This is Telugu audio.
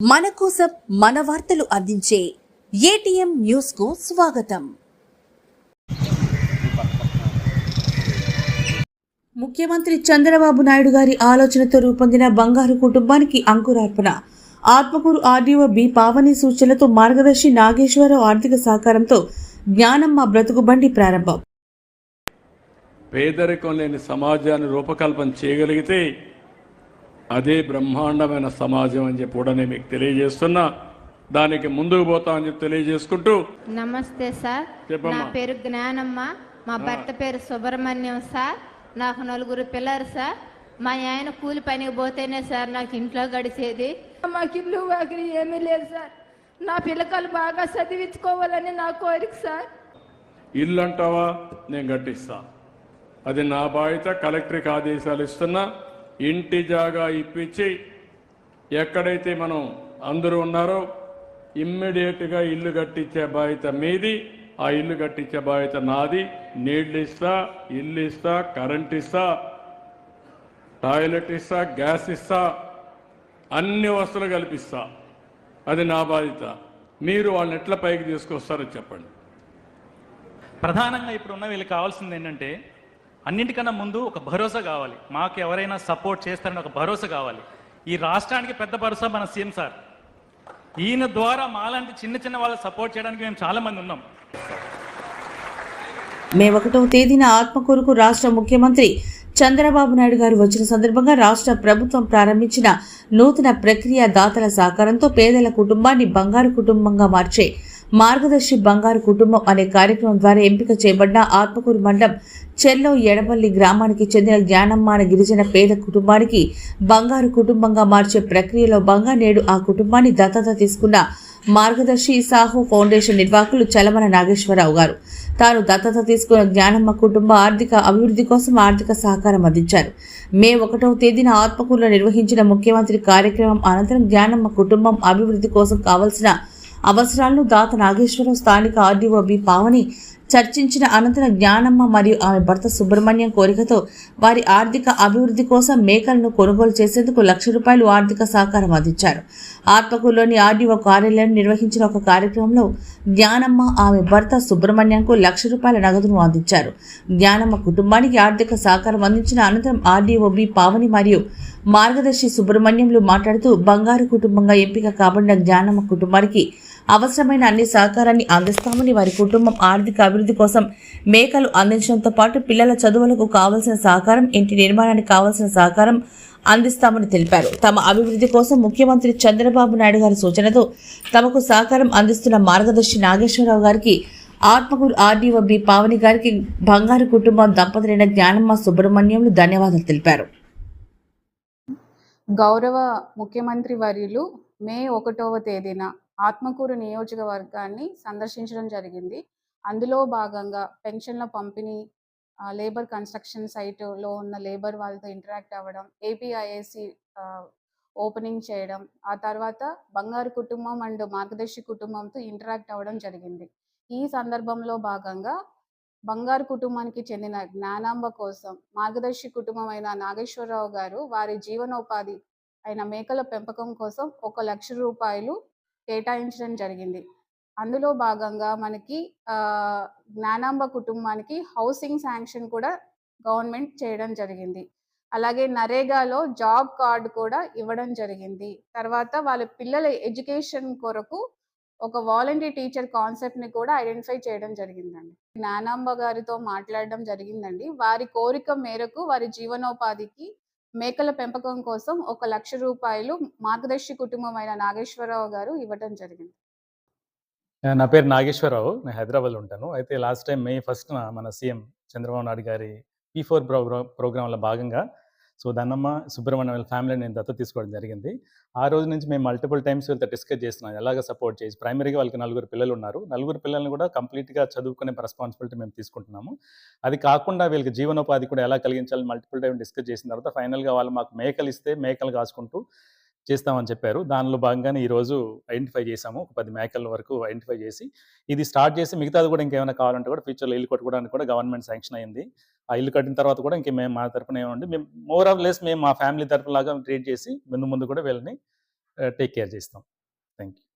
మన కోసం మన వార్తలు అందించే ఏటీఎం న్యూస్కు స్వాగతం. ముఖ్యమంత్రి చంద్రబాబు నాయుడు గారి ఆలోచనతో రూపొందిన బంగారు కుటుంబానికి అంకురార్పణ. ఆత్మకూరు ఆర్డీఓ బి పావని సూచనలతో మార్గదర్శి నాగేశ్వరరావు ఆర్థిక సహకారంతో జ్ఞానమ్మ బ్రతుకు బండి ప్రారంభం. పేదరికం లేని సమాజాన్ని రూపకల్పన చేయగలిగితే అదే బ్రహ్మాండమైన సమాజం అని చెప్పి కూడా నేను మీకు తెలియజేస్తున్నా. దానికి ముందుకు పోతామని చెప్పి తెలియజేసుకుంటూ నమస్తే సార్. నా పేరు జ్ఞానమ్మ. మా భర్త పేరు సుబ్రహ్మణ్యం సార్. నాకు నలుగురు పిల్లలు సార్. మా ఆయన కూలి పనికి పోతేనే సార్ నాకు ఇంట్లో గడిచేది. మాకు ఇల్లు వాకిలి ఏమీ లేదు సార్. నా పిల్లకాయలు బాగా చదివించుకోవాలని నా కోరిక సార్. ఇల్లు అంటావా నేను కట్టిస్తా. అది నా బాధ్యత. కలెక్టర్కి ఆదేశాలు ఇస్తున్నా. ఇంటి జాగా ఇప్పించి ఎక్కడైతే మనం అందరూ ఉన్నారో ఇమ్మీడియట్గా ఇల్లు కట్టించే బాధ్యత మీది. ఆ ఇల్లు కట్టించే బాధ్యత నాది. నీళ్ళు ఇస్తా ఇల్లు ఇస్తా కరెంట్ ఇస్తా టాయిలెట్ ఇస్తా గ్యాస్ ఇస్తా అన్ని వస్తువులు కల్పిస్తా. అది నా బాధ్యత. మీరు వాళ్ళని ఎట్లా పైకి తీసుకొస్తారో చెప్పండి. ప్రధానంగా ఇప్పుడు ఉన్న వీళ్ళకి కావాల్సింది ఏంటంటే అన్నింటికన్నా ముందు ఒక భరోసా కావాలి. మాకు ఎవరైనా సపోర్ట్ చేస్తారని ఒక భరోసా కావాలి. ఈ రాష్ట్రానికి పెద్ద భరోసా మన సీఎం సార్. ఈయన ద్వారా మాలాంటి చిన్న చిన్న వాళ్ళు సపోర్ట్ చేయడానికి మేము చాలా మంది ఉన్నాం. మే ఒకటవ తేదీన ఆత్మకూరుకు రాష్ట్ర ముఖ్యమంత్రి చంద్రబాబు నాయుడు గారు వచ్చిన సందర్భంగా రాష్ట్ర ప్రభుత్వం ప్రారంభించిన నూతన ప్రక్రియ దాతల సహకారంతో పేదల కుటుంబాన్ని బంగారు కుటుంబంగా మార్చే మార్గదర్శి బంగారు కుటుంబం అనే కార్యక్రమం ద్వారా ఎంపిక చేయబడిన ఆత్మకూరు మండలం చెల్లో ఎడపల్లి గ్రామానికి చెందిన జ్ఞానమ్మ అనే గిరిజన పేద కుటుంబానికి బంగారు కుటుంబంగా మార్చే ప్రక్రియలో బంగా నేడు ఆ కుటుంబాన్ని దత్తత తీసుకున్న మార్గదర్శి సాహు ఫౌండేషన్ నిర్వాహకులు చలమన నాగేశ్వరరావు గారు. తాను దత్తత తీసుకున్న జ్ఞానమ్మ కుటుంబ ఆర్థిక అభివృద్ధి కోసం ఆర్థిక సహకారం అందించారు. మే ఒకటవ తేదీన ఆత్మకూరులో నిర్వహించిన ముఖ్యమంత్రి కార్యక్రమం అనంతరం జ్ఞానమ్మ కుటుంబం అభివృద్ధి కోసం కావలసిన అవసరాలను దాత నాగేశ్వరం స్థానిక ఆర్డీఓ బి పావని చర్చించిన అనంతరం జ్ఞానమ్మ మరియు ఆమె భర్త సుబ్రహ్మణ్యం కోరికతో వారి ఆర్థిక అభివృద్ధి కోసం మేకలను కొనుగోలు చేసేందుకు లక్ష రూపాయలు ఆర్థిక సహకారం అందించారు. ఆత్మకూరులోని ఆర్డీఓ కార్యాలయం నిర్వహించిన ఒక కార్యక్రమంలో జ్ఞానమ్మ ఆమె భర్త సుబ్రహ్మణ్యంకు లక్ష రూపాయల నగదును అందించారు. జ్ఞానమ్మ కుటుంబానికి ఆర్థిక సహకారం అందించిన అనంతరం ఆర్డీఓ బి పావని మరియు మార్గదర్శి సుబ్రహ్మణ్యంలు మాట్లాడుతూ బంగారు కుటుంబంగా ఎంపిక కాబడిన జ్ఞానమ్మ కుటుంబానికి అవసరమైన అన్ని సహకారాన్ని అందిస్తామని వారి కుటుంబం ఆర్థిక అభివృద్ధి కోసం మేకలు అందించడంతో పాటు పిల్లల చదువులకు కావలసిన సహకారం ఇంటి నిర్మాణానికి కావలసిన సహకారం అందిస్తామని తెలిపారు. తమ అభివృద్ధి కోసం ముఖ్యమంత్రి చంద్రబాబు నాయుడు గారి సూచనతో తమకు సహకారం అందిస్తున్న మార్గదర్శి నాగేశ్వరరావు గారికి ఆత్మకూరు ఆర్డీఓ బి పావని గారికి బంగారు కుటుంబం దంపతులైన జ్ఞానమ్మ సుబ్రహ్మణ్యంలు ధన్యవాదాలు తెలిపారు. గౌరవ ముఖ్యమంత్రి వర్యులు మే ఒకటవ తేదీన ఆత్మకూరు నియోజకవర్గాన్ని సందర్శించడం జరిగింది. అందులో భాగంగా పెన్షన్ల పంపిణీ లేబర్ కన్స్ట్రక్షన్ సైట్లో ఉన్న లేబర్ వాళ్ళతో ఇంటరాక్ట్ అవ్వడం ఏపీఐఏసి ఓపెనింగ్ చేయడం ఆ తర్వాత బంగారు కుటుంబం అండ్ మార్గదర్శి కుటుంబంతో ఇంటరాక్ట్ అవ్వడం జరిగింది. ఈ సందర్భంలో భాగంగా బంగారు కుటుంబానికి చెందిన జ్ఞానాంబ కోసం మార్గదర్శి కుటుంబం అయిన నాగేశ్వరరావు గారు వారి జీవనోపాధి అయిన మేకల పెంపకం కోసం ఒక లక్ష రూపాయలు కేటాయించడం జరిగింది. అందులో భాగంగా మనకి జ్ఞానాంబ కుటుంబానికి హౌసింగ్ శాంక్షన్ కూడా గవర్నమెంట్ చేయడం జరిగింది. అలాగే నరేగాలో జాబ్ కార్డు కూడా ఇవ్వడం జరిగింది. తర్వాత వాళ్ళ పిల్లల ఎడ్యుకేషన్ కొరకు ఒక వాలంటీర్ టీచర్ కాన్సెప్ట్ని కూడా ఐడెంటిఫై చేయడం జరిగిందండి. జ్ఞానాంబ గారితో మాట్లాడడం జరిగిందండి. వారి కోరిక మేరకు వారి జీవనోపాధికి మేకల పెంపకం కోసం ఒక లక్ష రూపాయలు మార్గదర్శి కుటుంబం అయిన నాగేశ్వరరావు గారు ఇవ్వటం జరిగింది. నా పేరు నాగేశ్వరరావు. నేను హైదరాబాద్లో ఉంటాను. అయితే లాస్ట్ టైం మే ఫస్ట్ మన CM Chandrababu Naidu garu P four programme ప్రోగ్రాంలో భాగంగా సో దన్నమ్మ సుబ్రహ్మణ్యం వాళ్ళ ఫ్యామిలీని నేను దత్త తీసుకోవడం జరిగింది. ఆ రోజు నుంచి మేము మల్టిపుల్ టైమ్స్ వీళ్ళతో డిస్కస్ చేస్తున్నాం. ఎలాగ సపోర్ట్ చేసి ప్రైమరీగా వాళ్ళకి నలుగురు పిల్లలు ఉన్నారు. నలుగురు పిల్లల్ని కూడా కంప్లీట్గా చదువుకునే రెస్పాన్సిబిలిటీ మేము తీసుకుంటున్నాము. అది కాకుండా వీళ్ళకి జీవనోపాధి కూడా ఎలా కలిగించాలని మల్టిపుల్ టైం డిస్కస్ చేసిన తర్వాత ఫైనల్గా వాళ్ళు మాకు మేకలు ఇస్తే మేకలు కాసుకుంటూ చేస్తామని చెప్పారు. దానిలో భాగంగానే ఈరోజు ఐడెంటిఫై చేశాము. ఒక పది మేకల వరకు ఐడెంటిఫై చేసి, ఇది స్టార్ట్ చేసి మిగతాది కూడా ఇంకేమైనా కావాలంటే కూడా ఫ్యూచర్‌లో ఇల్లు కట్టుకోవడానికి కూడా గవర్నమెంట్ శాంక్షన్ అయింది. ఆ ఇల్లు కట్టిన తర్వాత కూడా ఇంకే మేము మా తరపున ఏమండి మేము మోర్ ఆఫ్ లెస్ మేము మా ఫ్యామిలీ తరపులాగా ట్రీట్ చేసి ముందు ముందు కూడా వీళ్ళని టేక్ కేర్ చేస్తాం. Thank you.